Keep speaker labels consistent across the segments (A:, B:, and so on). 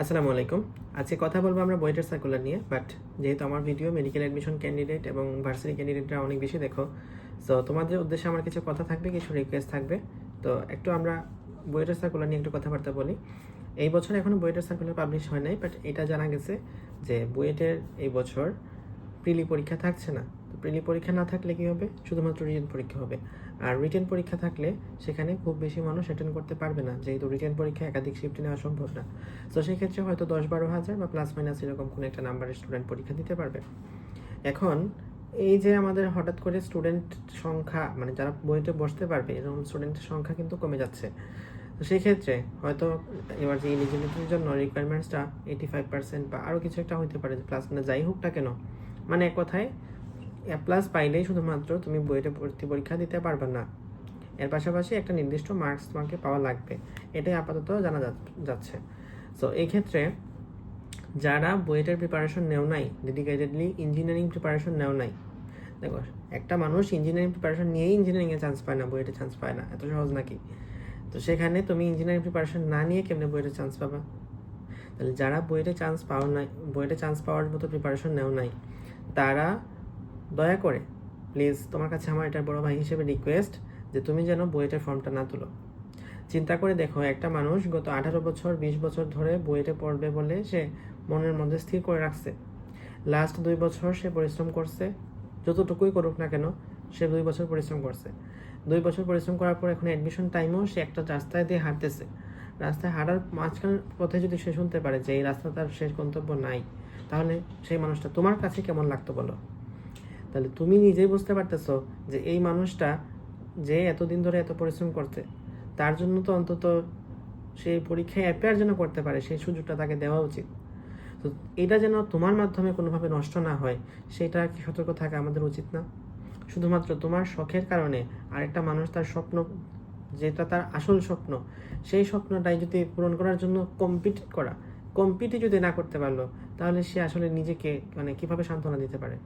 A: আসসালামু আলাইকুম। আজকে কথা বলব আমরা বইটার সার্কুলার নিয়ে বাট যেহেতু আমার ভিডিও মেডিকেল অ্যাডমিশন ক্যান্ডিডেট এবং ভার্সিটি ক্যান্ডিডেটরা অনেক বেশি দেখো সো তোমাদের উদ্দেশ্যে আমার কিছু কথা থাকবে, কিছু রিকোয়েস্ট থাকবে। তো একটু আমরা বইটার সার্কুলার নিয়ে একটু কথাবার্তা বলি। এই বছর এখনও বইটার সার্কুলার পাবলিশ হয় নাই বাট এটা জানা গেছে যে বুয়েটের এই বছর প্রিলি পরীক্ষা থাকছে না। তো প্রিলি পরীক্ষা না থাকলে কি হবে? শুধুমাত্র রিটেন পরীক্ষা হবে। আর রিটেন পরীক্ষা থাকলে সেখানে খুব বেশি মানুষ অ্যাটেন্ড করতে পারবে না, যেহেতু রিটেন পরীক্ষা একাধিক শিফটে নেওয়া সম্ভব না। তো সেই ক্ষেত্রে হয়তো দশ বারো হাজার বা প্লাস মাইনাস এরকম কোনো একটা নাম্বারের স্টুডেন্ট পরীক্ষা দিতে পারবে। এখন এই যে আমাদের হঠাৎ করে স্টুডেন্ট সংখ্যা মানে যারা বইতে বসতে পারবে, এরকম স্টুডেন্টের সংখ্যা কিন্তু কমে যাচ্ছে। তো সেই ক্ষেত্রে হয়তো এবার যে এলিজিবিলিটির জন্য রিকোয়ারমেন্টসটা এইটি ফাইভ পার্সেন্ট বা আরও কিছু একটা হতে পারে প্লাস মানে যাই হোক না কেন মানে এক কথায় এ প্লাস পাইলেই শুধুমাত্র তুমি বইটা ভর্তি পরীক্ষা দিতে পারবে না। এর পাশাপাশি একটা নির্দিষ্ট মার্কস তোমাকে পাওয়া লাগবে। এটাই আপাতত জানা যাচ্ছে। সো এই ক্ষেত্রে যারা বইটার প্রিপারেশন নেও নাই ডেডিকেটেডলি ইঞ্জিনিয়ারিং প্রিপারেশন নেও নাই, দেখো, একটা মানুষ ইঞ্জিনিয়ারিং প্রিপারেশন নিয়েই ইঞ্জিনিয়ারিংয়ে চান্স পায় না বইটা চান্স পায় না, এত সহজ নাকি? তো সেখানে তুমি ইঞ্জিনিয়ারিং প্রিপারেশন না নিয়ে কেমনে বইটা চান্স পাবা? তাহলে যারা বইটা চান্স পাওয়া নাই বইটা চান্স পাওয়ার মতো প্রিপারেশন নেও নাই তারা, দয়া করে প্লিজ তোমার কাছে আমার এটা বড় ভাই হিসেবে রিকোয়েস্ট যে তুমি যেন বইয়েটের ফর্মটা না তুলো। চিন্তা করে দেখো, একটা মানুষ গত আঠারো বছর, বিশ বছর ধরে বইয়েটে পড়বে বলে সে মনের মধ্যে স্থির করে রাখছে। লাস্ট দুই বছর সে পরিশ্রম করছে, যতটুকুই করুক না কেন, সে দুই বছর পরিশ্রম করছে। দুই বছর পরিশ্রম করার পর এখন অ্যাডমিশন টাইমেও সে একটা রাস্তায় দিয়ে হাঁটতেছে। রাস্তায় হাঁটার মাঝখান পথে যদি সে শুনতে পারে যে এই রাস্তা তার শেষ গন্তব্য নাই তাহলে সেই মানুষটা তোমার কাছে কেমন লাগতো বলো? তাহলে তুমি নিজেই বুঝতে পারতেছো যে এই মানুষটা যে এতদিন ধরে এত পরিশ্রম করতে তার জন্য তো অন্তত সেই পরীক্ষায় অ্যাপেয়ার যেন করতে পারে, সেই সুযোগটা তাকে দেওয়া উচিত। তো এটা যেন তোমার মাধ্যমে কোনোভাবে নষ্ট না হয়, সেটা কি সতর্ক থাকা আমাদের উচিত না? শুধুমাত্র তোমার শখের কারণে আরেকটা মানুষ তার স্বপ্ন, যেটা তার আসল স্বপ্ন, সেই স্বপ্নটাই যদি পূরণ করার জন্য কম্পিট করা কম্পিটই যদি না করতে পারল তাহলে সে আসলে নিজেকে মানে কীভাবে সান্ত্বনা দিতে পারে?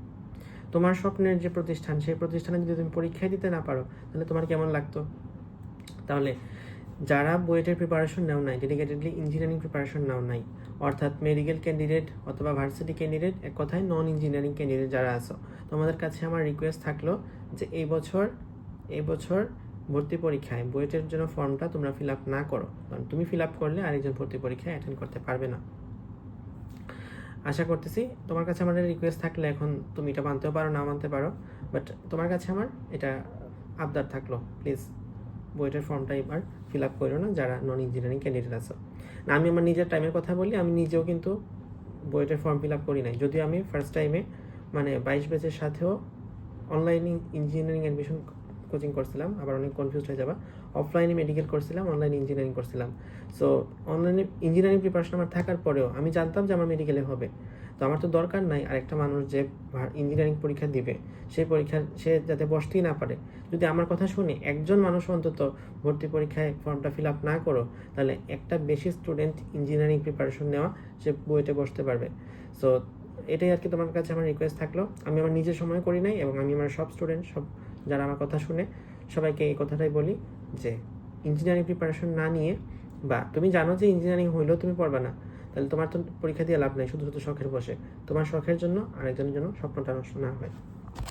A: তোমার স্বপ্নের যে প্রতিষ্ঠান, সেই প্রতিষ্ঠানে যদি তুমি পরীক্ষায় দিতে না পারো, তাহলে তোমার কেমন লাগতো? তাহলে যারা বুয়েটের প্রিপারেশন নেও নাই ডেডিকেটেডলি ইঞ্জিনিয়ারিং প্রিপারেশন নেও নাই, অর্থাৎ মেডিকেল ক্যান্ডিডেট অথবা ভার্সিটি ক্যান্ডিডেট এক কথায় নন ইঞ্জিনিয়ারিং ক্যান্ডিডেট যারা আছো, তোমাদের কাছে আমার রিকোয়েস্ট থাকল যে এই বছর এই বছর ভর্তি পরীক্ষায় বুয়েটের জন্য ফর্মটা তোমরা ফিল আপ না করো। কারণ তুমি ফিল আপ করলে আরেকজন ভর্তি পরীক্ষায় অ্যাটেন্ড করতে পারবে না। আশা করতেছি তোমার কাছে আমার রিকোয়েস্ট থাকলে এখন তুমি এটা মানতেও পারো, না মানতে পারো বাট তোমার কাছে আমার এটা আবদার থাকল। প্লিজ বইটার ফর্মটা এবার ফিল আপ করো না, যারা নন ইঞ্জিনিয়ারিং ক্যান্ডিডেট আছো। না, আমি আমার নিজের টাইমের কথা বলি, আমি নিজেও কিন্তু বইটার ফর্ম ফিল আপ করি নাই। যদিও আমি ফার্স্ট টাইমে মানে বাইশ ব্যাচের সাথেও অনলাইনে ইঞ্জিনিয়ারিং অ্যাডমিশন কোচিং করছিলাম, আবার অনেক কনফিউজ হয়ে যাবা। অফলাইনে মেডিকেল করছিলাম অনলাইনে ইঞ্জিনিয়ারিং করছিলাম। সো অনলাইনে ইঞ্জিনিয়ারিং প্রিপারেশন আমার থাকার পরেও আমি জানতাম যে আমার মেডিকেলে হবে। তো আমার তো দরকার নাই আরেকটা মানুষ যে ইঞ্জিনিয়ারিং পরীক্ষা দিবে, সেই পরীক্ষা, সে যাতে বসতেই না পারে। যদি আমার কথা শুনে একজন মানুষ অন্তত ভর্তি পরীক্ষায় ফর্মটা ফিল আপ না করো, তাহলে একটা বেশি স্টুডেন্ট ইঞ্জিনিয়ারিং প্রিপারেশন নেওয়া সে বইতে বসতে পারবে। সো এটাই আর কি তোমার কাছে আমার রিকোয়েস্ট থাকল। আমি আমার নিজের সময় করি নাই এবং আমি আমার সব স্টুডেন্ট সব যারা আমার কথা শুনে, সবাইকে এই কথাটাই বলি যে ইঞ্জিনিয়ারিং প্রিপারেশন না নিয়ে বা তুমি জানো যে ইঞ্জিনিয়ারিং হইলেও তুমি পড়বে না, তাহলে তোমার তো পরীক্ষা দিয়ে লাভ নাই, শুধু শুধু শখের বসে। তোমার শখের জন্য আরেকজনের জন্য স্বপ্নটা নষ্ট না হয়।